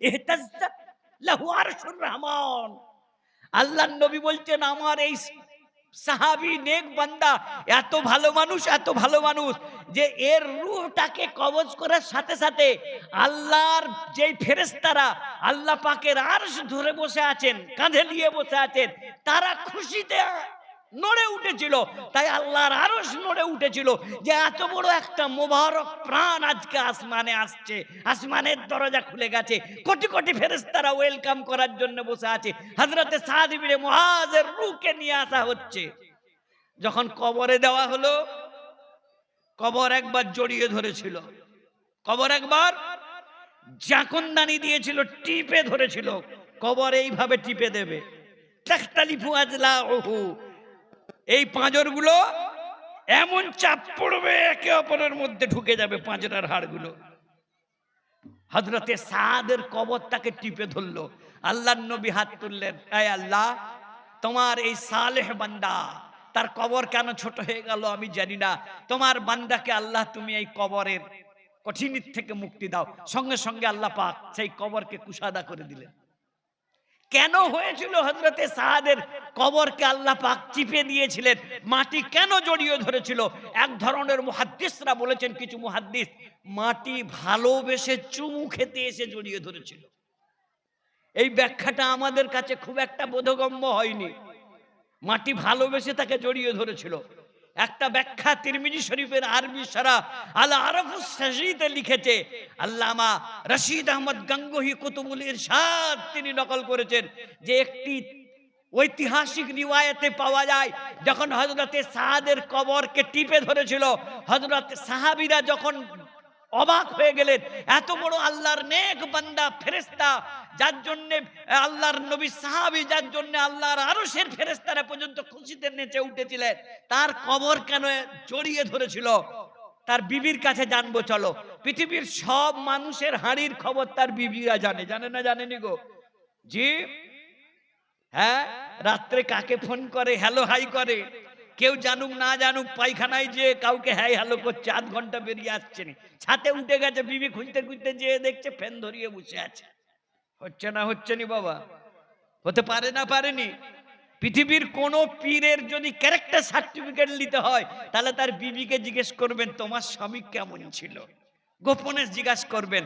ইহতাজ্জাত রহমান। আল্লাহর নবী বলছেন, আমার এই সাহাবি নেক বান্দা, এত ভালো মানুষ, এত ভালো মানুষ যে এর রূহটাকে কবজ করার সাথে সাথে আল্লাহর যেই ফেরেশতারা আল্লাহ পাকের আরশ ধরে বসে আছেন, কাঁধে নিয়ে বসে আছেন, তারা খুশিতে নড়ে উঠেছিল। তাই আল্লাহর আরশ নড়ে উঠেছিল যে এত বড় একটা মোবারক প্রাণ আজকে আসমানে আসছে। আসমানের দরজা খুলে গেছে। কোটি কোটি ফেরেশতারা ওয়েলকাম করার জন্য বসে আছে। হাজরতে সাদ ইবনে মুআজের রূহকে নিয়ে আসা হচ্ছে। যখন কবরে দেওয়া হলো, কবর একবার জড়িয়ে ধরেছিল। কবর একবার জাকনদানি দিয়েছিল, টিপে ধরেছিল। কবর এইভাবে টিপে দেবে। তাখতালিফু আজলাউহু। এই পাঁজরগুলো এমন চাপ পড়বে একে অপরের মধ্যে ঢুকে যাবে পাঁজরার হাড়গুলো। হজরতে সাদের কবরটাকে টিপে ধরলো। আল্লাহর নবী হাত তুললেন এই আল্লাহ, তোমার এই সালেহ বান্দা, তার কবর কেন ছোট হয়ে গেল আমি জানি না। তোমার বান্দাকে আল্লাহ তুমি এই কবরের কঠিনির থেকে মুক্তি দাও। সঙ্গে সঙ্গে আল্লাহ পাক সেই কবরকে কুসাদা করে দিলেন। কেন হয়েছিল হজরতে সাহাদের কবরকে আল্লাহ পাক চিপে দিয়েছিলেন? মাটি কেন জড়িয়ে ধরেছিল? এক ধরনের মুহাদ্দিসরা বলেছেন, কিছু মুহাদ্দিস মাটি ভালোবেসে চুমু খেতে এসে জড়িয়ে ধরেছিল। এই ব্যাখ্যাটা আমাদের কাছে খুব একটা বোধগম্য হয়নি। মাটি ভালোবেসে তাকে জড়িয়ে ধরেছিল। একটা ব্যাখ্যা তিরমিজি শরীফের আরবি সারা আল্লাহ আরফুস সাজিদে লিখেছে, আল্লামা রশিদ আহমদ গঙ্গোহী কুতুবুল ইরশাদ তিনি নকল করেছেন যে একটি ঐতিহাসিক রিওয়ায়তে পাওয়া যায়, যখন হজরতে সাহাদের কবরকে টিপে ধরেছিল হজরত সাহাবিরা যখন অবাক হয়ে গেলেন। এত বড় আল্লাহর নেক বান্দা ফেরেস্তা যার জন্য, আল্লাহর নবী সাহাবি, যার জন্য আল্লাহর আরও আরশের ফেরেস্তারা পর্যন্ত খুশিতে নেচে উঠেছিলেন। তার কবর কেন জড়িয়ে ধরেছিল? তার বিবির কাছে জানব, চলো। পৃথিবীর সব মানুষের হাড়ির খবর তার বিবিরা জানে। জানে না জানেনি গো? জি? হ্যাঁ? রাত্রে কাকে ফোন করে? হ্যালো, হাই করে। কেউ জানুক, না জানুক, পায়খানায় যে কাউকে হ্যাঁ হ্যালো করছে আধ ঘণ্টা বেরিয়ে আসছে ছাতে উঠে গেছে, বিবি খুঁজতে খুঁজতে যেয়ে দেখছে ফ্যান ধরিয়ে বসে আছে। হচ্ছে না হচ্ছে নি বাবা? হতে পারে না পারেনি পৃথিবীর কোন পীরের যদি ক্যারেক্টার সার্টিফিকেট নিতে হয়, তাহলে তার বিবিকে জিজ্ঞেস করবেন, তোমার স্বামী কেমন ছিল? গোপনে জিজ্ঞাসা করবেন,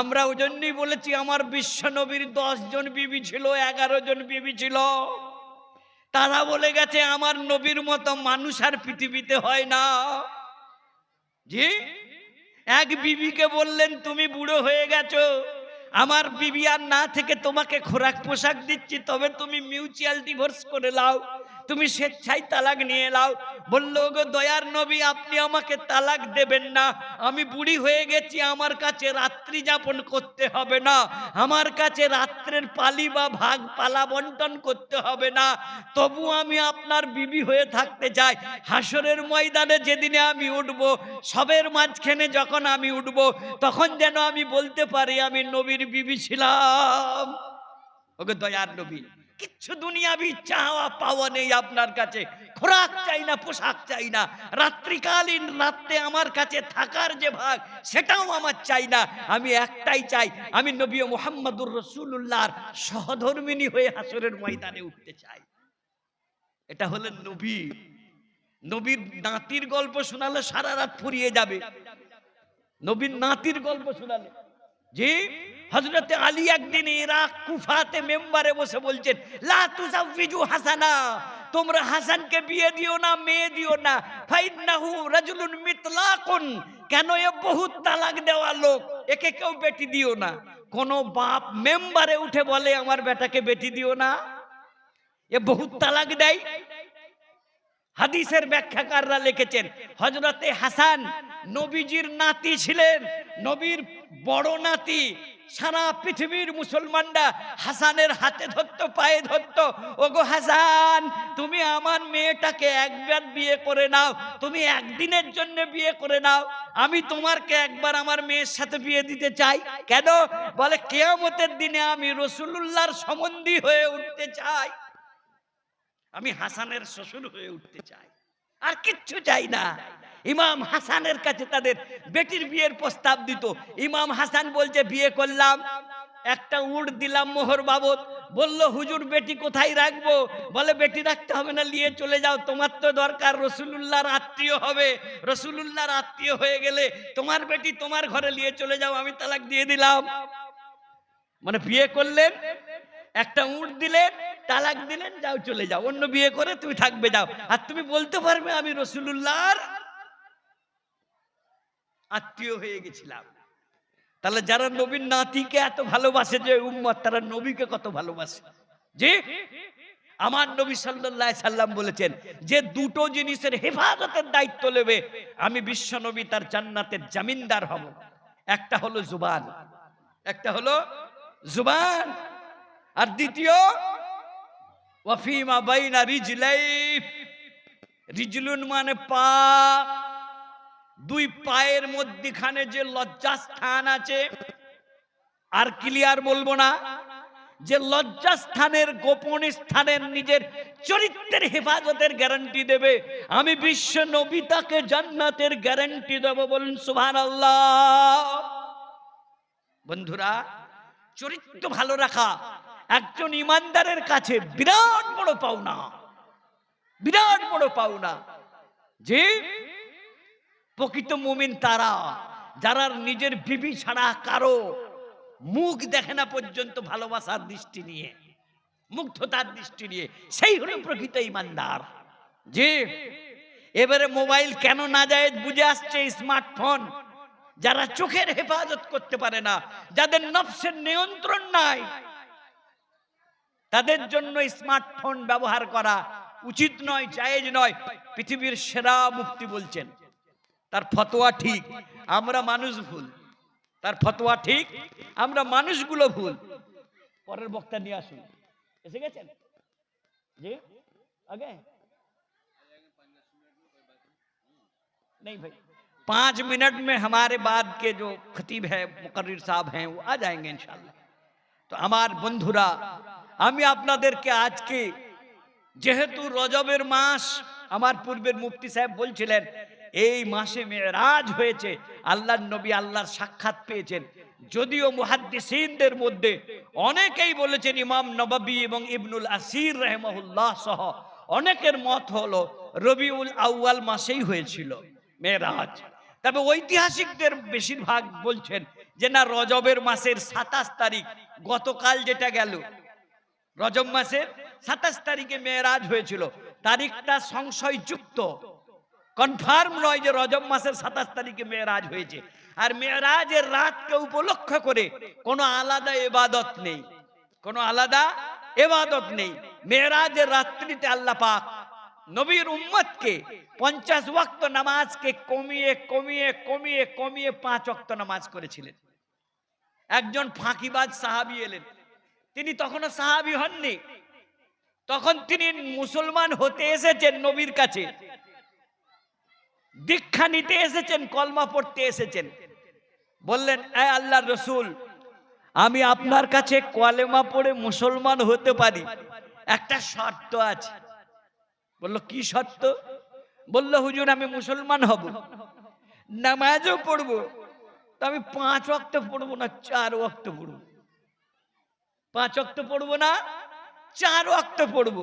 আমরা ওই জন্যই বলেছি আমার বিশ্ব নবীর দশ জন বিবি ছিল, এগারো জন বিবি ছিল। তারা বলে গেছে, আমার নবীর মতো মানুষ আর পৃথিবীতে হয় না। জি? এক বিবিকে বললেন, তুমি বুড়ো হয়ে গেছো। আমার বিবি আর না থেকে তোমাকে খোরাক পোশাক দিচ্ছি, তবে তুমি মিউচুয়াল ডিভোর্স করে লাও। তুমি স্বেচ্ছায় তালাক নিয়ে লাও বলল গো দয়ার নবী, আপনি আমাকে তালাক দেবেন না। আমি বুড়ি হয়ে গেছি, আমার কাছে রাত্রি যাপন করতে হবে না। আমার কাছে রাত্রের পালি বা ভাগ পালা বন্টন করতে হবে না। তবু আমি আপনার বিবি হয়ে থাকতে চাই। হাসরের ময়দানে যেদিনে আমি উঠব, সবের মাঝখানে যখন আমি উঠব, তখন যেন আমি বলতে পারি, আমি নবীর বিবি ছিলাম। ওকে দয়ার নবী কিচ্ছু দুনিয়াবি চাওয়া পাওয়া নেই আপনার কাছে। খোরাক চাই না, পোশাক চাই না। রাত্রিকালীন রাত্রে আমার কাছে থাকার যে ভাগ, সেটাও আমার চাই না। আমি একটাই চাই, আমি নবী মোহাম্মদুর রসুল্লাহর সহধর্মিনী হয়ে হাসরের ময়দানে উঠতে চাই। এটা হলেন নবী। নবীর নাতির গল্প শোনালে সারা রাত ফুরিয়ে যাবে। নবীর নাতির গল্প শোনালে। জি? হজরতে আলী একদিন ইরাক কুফাতে মেম্বারে বসে বলছেন, লা হাসানা, তোমরা হাসানকে বিয়ে দিও না, মেয়ে দিও না। ফাইন্নাহু রাজুলুন মিতলাকুন, কেন এ বহুত তালাক দেওয়া লোক? একে কেউ বেটি দিও না। কোন বাপ মেম্বারে উঠে বলে, আমার বেটাকে বেটি দিও না। এ বহুত তালাক দেয়। হাদিসের ব্যাখ্যাকাররা লিখেছেন হজরতে হাসান নবীজির নাতি ছিলেন, নবীর বড় নাতি, সারা পৃথিবীর মুসলমানরা হাসানের হাতে ধরতো, পায়ে ধরতো, ওগো হাসান, তুমি আমার মেয়েটাকে একবার বিয়ে করে নাও, তুমি একদিনের জন্য বিয়ে করে নাও, আমি তোমারকে একবার আমার মেয়ের সাথে বিয়ে দিতে চাই। কেন? বলে, কেয়ামতের দিনে আমি রসুল্লাহর সম্বন্ধী হয়ে উঠতে চাই। আমি হাসানের শ্বশুর হয়ে উঠতে চাই। আর কিচ্ছু চাই না। ইমাম হাসানের কাছে তাদের বেটির বিয়ের প্রস্তাব দিত। ইমাম হাসান বলছে, বিয়ে করলাম, একটা উট দিলাম মোহর বাবদ। বলল, হুজুর, বেটি কোথায় রাখব? বলে, বেটি রাখতে হবে না, নিয়ে চলে যাও। তোমার তো দরকার, রসুলুল্লাহর আত্মীয় হবে। রসুলুল্লাহর আত্মীয় হয়ে গেলে তোমার বেটি তোমার ঘরে নিয়ে চলে যাও, আমি তালাক দিয়ে দিলাম। মানে বিয়ে করলেন একটা উট দিলেন তালাক দিলেন, যাও চলে যাও। অন্য বিয়ে করে তুমি থাকবে, যাও। আর তুমি বলতে পারবে, আমি রসুলুল্লাহর আত্মীয় হয়ে গেছিলাম। তাহলে যারা নবীর নাতিকে এত ভালোবাসে যে উম্মত, তারা নবীকে কত ভালোবাসে? যে আমার নবী আলাইহি সাল্লাম বলেছেন, যে দুটো জিনিসের হেফাজতের দায়িত্ব নেবে, আমি বিশ্ব নবী তার জান্নাতের জামিনদার হব। একটা হলো জুবান, একটা হলো জুবান। আর দ্বিতীয় ওয়াফিমা বাইনা রিজলাই রিজলুন মানে পা। দুই পায়ের মধ্যখানে যে লজ্জাস্থান আছে, আর ক্লিয়ার বলব না, যে লজ্জাস্থানের গোপন স্থানের নিজের চরিত্রের হেফাজতের গ্যারান্টি দেবে। আমি বিশ্ব নবী তাকে জান্নাতের গ্যারান্টি দেব বলুন সুভান বন্ধুরা, চরিত্র ভালো রাখা একজন ইমানদারের কাছে বিরাট বড় পাওনা, বিরাট বড় পাওনা যে প্রকৃত মুমিন তারা, যারা নিজের বিবি ছাড়া কারও মুখ দেখে না পর্যন্ত ভালোবাসার দৃষ্টি নিয়ে, মুগ্ধতার দৃষ্টি নিয়ে, সেই হলো প্রকৃত ইমানদার। যে এবারে মোবাইল কেন না যায় বুঝে আসছে স্মার্টফোন, যারা চোখের হেফাজত করতে পারে না, যাদের নফসের নিয়ন্ত্রণ নাই তাদের জন্য স্মার্টফোন ব্যবহার করা উচিত নয় জায়েজ নয় পৃথিবীর সেরা মুক্তি বলছেন তার ফতোয়া ঠিক আমরা মানুষ ভুল তার ফতোয়া ঠিক আমরা মানুষগুলো ভুল পরের বক্তা নিয়ে আসুন এসে গেছেন জি আগে नहीं भाई पांच मिनट में हमारे बाद के जो खतीब है मुकर्र साहब हैं वो आ जाएंगे इंशाल्लाह তো আমার বন্ধুরা আমি আপনাদেরকে আজকে, যেহেতু রজবের মাস, আমার পূর্বের মুফতি সাহেব বলছিলেন, এই মাসে মেয়েরাজ হয়েছে, আল্লাহর নবী আল্লাহর সাক্ষাৎ পেয়েছেন। যদিও মুহাদ্দিসিনদের মধ্যে অনেকেই বলেছেন ইমাম নবাবী এবং ইবনুল আসির রহমহুল্লাহ সহ অনেকের মত হলো রবিউল আউয়াল মাসেই হয়েছিল মেয়েরাজ। তবে ঐতিহাসিকদের বেশিরভাগ বলছেন যে না, রজবের মাসের সাতাশ তারিখ গতকাল যেটা গেল রজব মাসের সাতাশ তারিখে মেয়েরাজ হয়েছিল। তারিখটা সংশয়যুক্ত। কনফার্ম নয় যে রজব মাসের সাতাশ তারিখে মেয়েরাজ হয়েছে। আর মেয়েরাজের রাতকে উপলক্ষ করে কোনো আলাদা এবাদত নেই। কোনো আলাদা এবাদত নেই। মেয়েরাজের রাত্রিতে আল্লাহ পাক নবীর উম্মতকে পঞ্চাশ ওয়াক্ত নামাজকে কমিয়ে কমিয়ে কমিয়ে কমিয়ে পাঁচ ওয়াক্ত নামাজ করেছিলেন। একজন ফাঁকিবাজ সাহাবি এলেন। তিনি তখনও সাহাবি হননি। তখন তিনি মুসলমান হতে এসেছেন নবীর কাছে। দীক্ষা নিতে এসেছেন, কলমা পড়তে এসেছেন। বললেন, এ আল্লাহর রসুল, আমি আপনার কাছে কলেমা পড়ে মুসলমান হতে পারি। একটা শর্ত আছে। বলল, কি শর্ত? বলল, হুজুর, আমি মুসলমান হব। নামাজও পড়ব তো আমি পাঁচ ওয়াক্ত পড়ব না, চার ওয়াক্ত পড়ব। পাঁচ ওয়াক্ত পড়ব না, চার ওয়াক্ত পড়ব।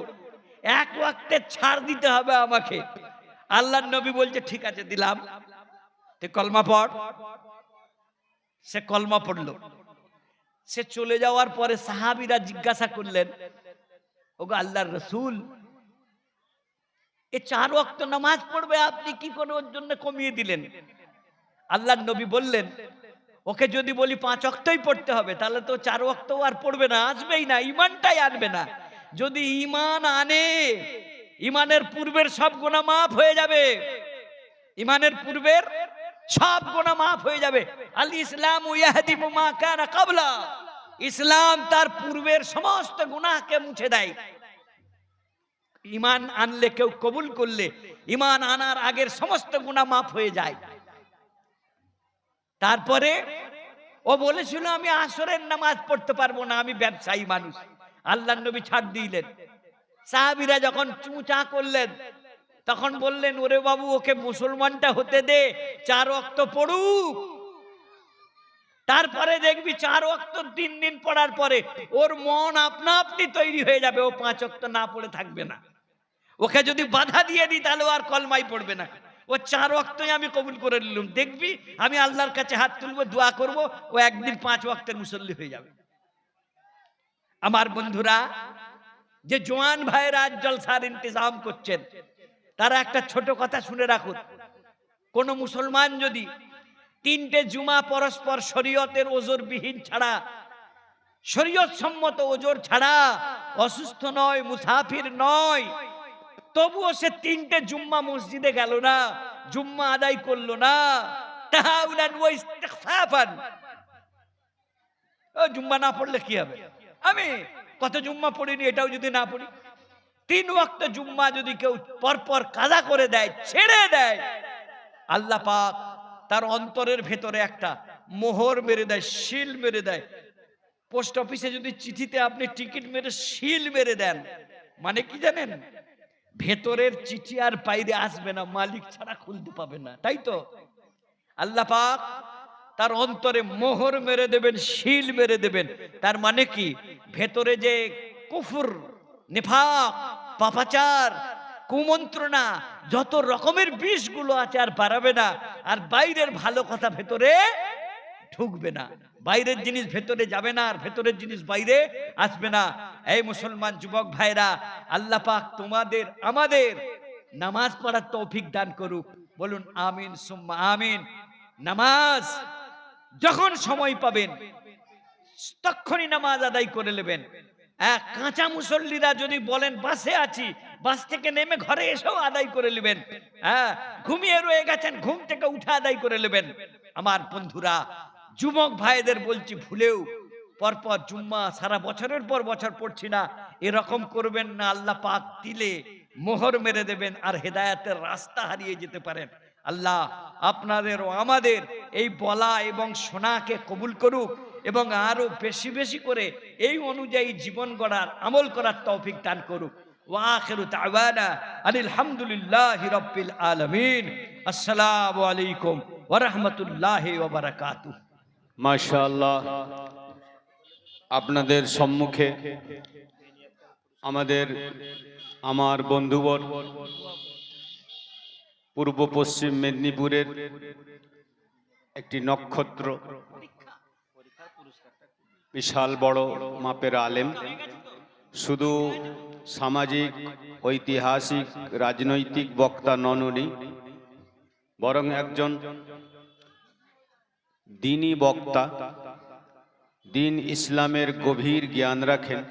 এক ওয়াক্তে ছাড় দিতে হবে আমাকে। আল্লাহ নবী বলছে, ঠিক আছে, দিলাম। কলমা পড়। সে কলমা পড়ল। সে চলে যাওয়ার পরে সাহাবিরা জিজ্ঞাসা করলেন, ওগো আল্লাহর রসুল, এ চার ওয়াক্ত নামাজ পড়বে, আপনি কি করে ওর জন্য কমিয়ে দিলেন? আল্লাহর নবী বললেন ওকে যদি বলি পাঁচ অক্তই পড়তে হবে, তাহলে তো চার অক্ত আর পড়বে না, আসবেই না, ইমানটাই আনবে না। যদি ইমান আনে, ইমানের পূর্বের সব গোনা মাফ হয়ে যাবে। ইমানের পূর্বের সব গোনা মাফ হয়ে যাবে। আল ইসলাম কাবলা। ইসলাম তার পূর্বের সমস্ত গুনাহকে মুছে দেয়। ইমান আনলে কেউ কবুল করলে, ইমান আনার আগের সমস্ত গুনাহ মাফ হয়ে যায়। তারপরে ও বলেছিল, আমি আসরের নামাজ পড়তে পারব না, আমি ব্যবসায়ী মানুষ। আল্লাহ নবী ছাড় দিলেন। সাহাবিরা যখন চুঁচা করলেন, তখন বললেন, ওরে বাবু, ওকে মুসলমানটা হতে দে, চার অক্ত পড়ুক। তারপরে দেখবি, চার অক্ত তিন দিন পড়ার পরে ওর মন আপনা আপনি তৈরি হয়ে যাবে, ও পাঁচ অক্ত না পড়ে থাকবে না। ওকে যদি বাধা দিয়ে দিই, তাহলে আর কলমাই পড়বে না। ও চার অক্তই আমি কবুল করে নিলাম। দেখবি, আমি আল্লাহর কাছে হাত তুলবো, দোয়া করব, ও একদিন পাঁচ ওয়াক্তের মুসল্লি হয়ে যাবে। আমার বন্ধুরা, যে জোয়ান ভাইয়ের আজ জলসার ইন্তজাম করছেন, তারা একটা ছোট কথা শুনে রাখুন। কোন মুসলমান যদি তিনটে জুমা পরস্পর শরীয়তের ওজোর বিহীন ছাড়া শরীয়ত সম্মত ওজোর ছাড়া, অসুস্থ নয়, মুসাফির নয় তবুও সে তিনটে জুম্মা মসজিদে গেল না, জুম্মা আদায় করল না। জুম্মা না পড়লে কি হবে? আমি কত জুম্মা পড়িনি, এটাও যদি না পড়ি। তিন ওয়াক্ত জুম্মা যদি কেউ পরপর কাজা করে দেয়, ছেড়ে দেয়, আল্লাহ পাক তার অন্তরের ভেতরে একটা মোহর মেরে দেয়, শিল মেরে দেয়। পোস্ট অফিসে যদি চিঠিতে আপনি টিকিট মেরে শিল মেরে দেন মানে কি জানেন? ভেতরের চিঠি আর বাইরে আসবে না, মালিক ছাড়া খুলতে পাবে না, তাই তো? আল্লাহ পাক তার অন্তরে মোহর মেরে দেবেন, শিল মেরে দেবেন, তার মানে কি? ভেতরে যে কুফুর, নিফাক, পাপাচার, কুমন্ত্রণা, যত রকমের বিষগুলো আছে আর পারাবে না, আর বাইরের ভালো কথা ভেতরে ঢুকবে না। বাইরের জিনিস ভেতরে যাবে না আর ভেতরের জিনিস বাইরে আসবে না। এই মুসলমান যুবক ভাইরা, আল্লাহ পাক তোমাদের, আমাদের নামাজ পড়ার তৌফিক দান করুক। বলুন আমিন, সুম্মা আমিন। নামাজ যখন সময় পাবেন তখনই নামাজ আদায় করে নেবেন। কাঁচা মুসল্লিরা যদি বলেন, বাসে আছি, বাস থেকে নেমে ঘরে এসেও আদায় করে নেবেন। হ্যাঁ ঘুমিয়ে রয়ে গেছেন, ঘুম থেকে উঠে আদায় করে নেবেন। আমার বন্ধুরা যুবক ভাইদের বলছি, ভুলেও পরপর জুম্মা সারা বছরের পর বছর পড়ছি না, এরকম করবেন না, আল্লাহ পাক দিলে মোহর মেরে দেবেন আর হেদায়াতের রাস্তা হারিয়ে যেতে পারেন। আল্লাহ আপনাদের ও আমাদের এই বলা এবং শোনাকে কবুল করুক এবং আরও বেশি বেশি করে এই অনুযায়ী জীবন গড়ার আমল করার তৌফিক দান করুক। ওয়াখিরু তাওয়ানা আনিল হামদুলিল্লাহি রাব্বিল আলামিন। আসসালামু আলাইকুম ওয়া রাহমাতুল্লাহি মাশাআল্লাহ। আপনাদের সম্মুখে আমাদের আমার বন্ধুবর, পূর্ব পশ্চিম মেদিনীপুরের একটি নক্ষত্র, বিশাল বড় মাপের আলেম। শুধু সামাজিক, ঐতিহাসিক, রাজনৈতিক বক্তা নন উনি, বরং একজন দিনী বক্তা, দিন ইসলামের গভীর জ্ঞান রাখেন।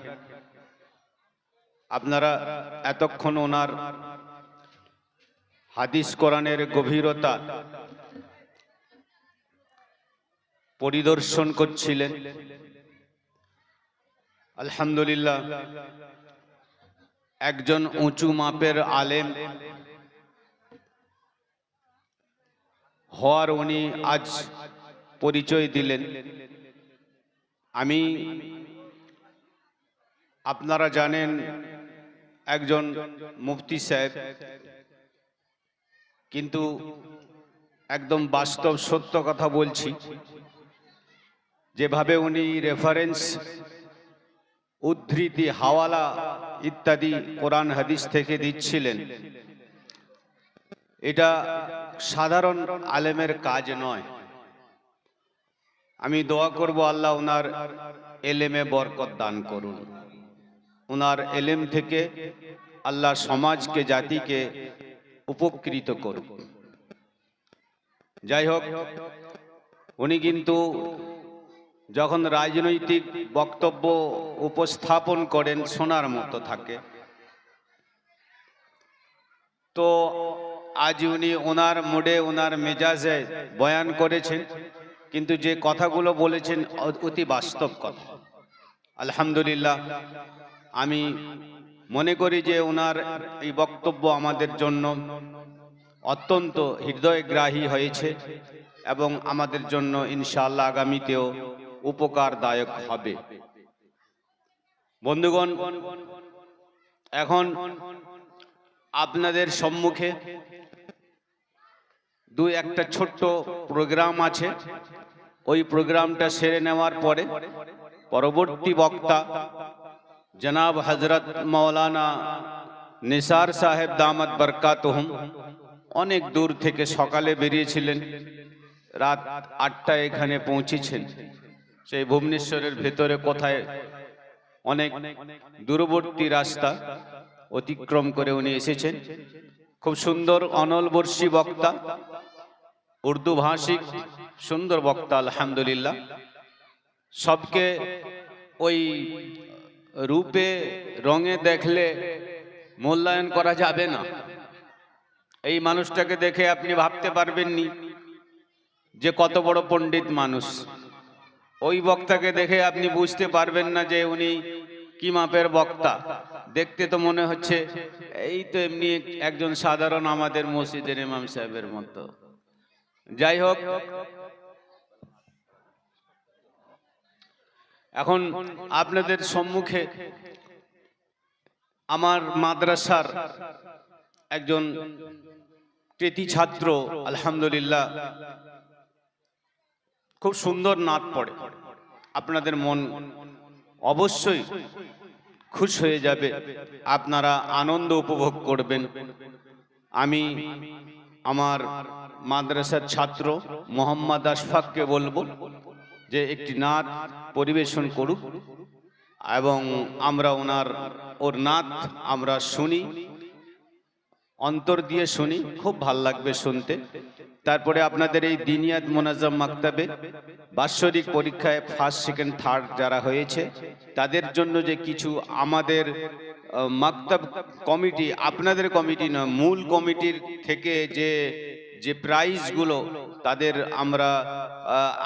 আপনারা এতক্ষণ ওনার হাদিস কোরআনের গভীরতা পরিদর্শন করছিলেন। আলহামদুলিল্লাহ, একজন উঁচু মাপের আলেম হওয়ার উনি আজ পরিচয় দিলেন। আমি আপনারা জানেন একজন মুফতি সাহেব, কিন্তু একদম বাস্তব সত্য কথা বলছি। যেভাবে উনি রেফারেন্স উদ্ধৃতি, হাওয়ালা ইত্যাদি কোরআন হাদিস থেকে দিচ্ছিলেন, এটা সাধারণ আলেমের কাজ নয়। আমি দোয়া করব আল্লাহ ওনার এলেমে বরকত দান করুন। ওনার এলেম থেকে আল্লাহ সমাজকে, জাতিকে উপকৃত করুন। যাই হোক, উনি কিন্তু যখন রাজনৈতিক বক্তব্য উপস্থাপন করেন, শোনার মতো থাকে। তো আজ উনি ওনার মুডে ওনার মেজাজে বয়ান করেছেন। কিন্তু যে কথাগুলো বলেছেন অতি বাস্তব কথা। আলহামদুলিল্লাহ, আমি মনে করি যে ওনার এই বক্তব্য আমাদের জন্য অত্যন্ত হৃদয়গ্রাহী হয়েছে এবং আমাদের জন্য ইনশাআল্লাহ আগামীতেও উপকারদায়ক হবে। বন্ধুগণ, এখন আপনাদের সম্মুখে দু একটা ছোট্ট প্রোগ্রাম আছে। ওই প্রোগ্রামটা সেরে নেওয়ার পরে পরবর্তী বক্তা জনাব হজরত মৌলানা নিসার সাহেব দামত বরকাতহুম অনেক দূর থেকে সকালে বেরিয়েছিলেন। রাত আটটায় এখানে পৌঁছেছেন। সেই ভুবনেশ্বরের ভেতরে কোথায় অনেক দূরবর্তী রাস্তা অতিক্রম করে উনি এসেছেন। খুব সুন্দর অনলবর্ষী বক্তা। উর্দু ভাষিক, সুন্দর বক্তা, আলহামদুলিল্লাহ। সবকে ওই রূপে, রঙে দেখলে মূল্যায়ন করা যাবে না। এই মানুষটাকে দেখে আপনি ভাবতে পারবেননি যে কত বড় পণ্ডিত মানুষ। ওই বক্তাকে দেখে আপনি বুঝতে পারবেন না যে উনি কি মাপের বক্তা। দেখতে তো মনে হচ্ছে, এই তো এমনি একজন সাধারণ আমাদের মসজিদের ইমাম সাহেবের মতো। যাই হোক এখন আপনাদের সম্মুখে আমার মাদ্রাসার একজন কৃতি ছাত্র, আলহামদুলিল্লাহ, খুব সুন্দর নাচ পড়ে। আপনাদের মন অবশ্যই খুশ হয়ে যাবে, আপনারা আনন্দ উপভোগ করবেন। আমি আমার মাদ্রাসার ছাত্র মোহাম্মদ আশফাককে বলব যে একটি নাচ পরিবেশন করুক এবং আমরা ওনার, ওর নাচ আমরা শুনি, অন্তর দিয়ে শুনি, খুব ভালো লাগবে শুনতে। তারপরে আপনাদের এই দিনিয়াত মোনাজাম মাক্তাবে, বাৎসরিক পরীক্ষায় ফার্স্ট সেকেন্ড থার্ড যারা হয়েছে, তাদের জন্য যে কিছু আমাদের মাক্তাব কমিটি, আপনাদের কমিটি নয়, মূল কমিটির থেকে যে যে প্রাইজগুলো তাদের আমরা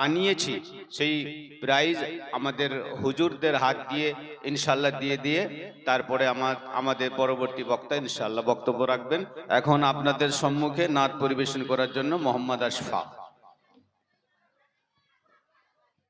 আনিয়েছি, সেই প্রাইজ আমাদের হুজুরদের হাত দিয়ে ইনশাল্লাহ দিয়ে দিয়ে তারপরে আমার, আমাদের পরবর্তী বক্তা ইনশাল্লাহ বক্তব্য রাখবেন। এখন আপনাদের সম্মুখে নাচ পরিবেশন করার জন্য মোহাম্মদ আশফাক।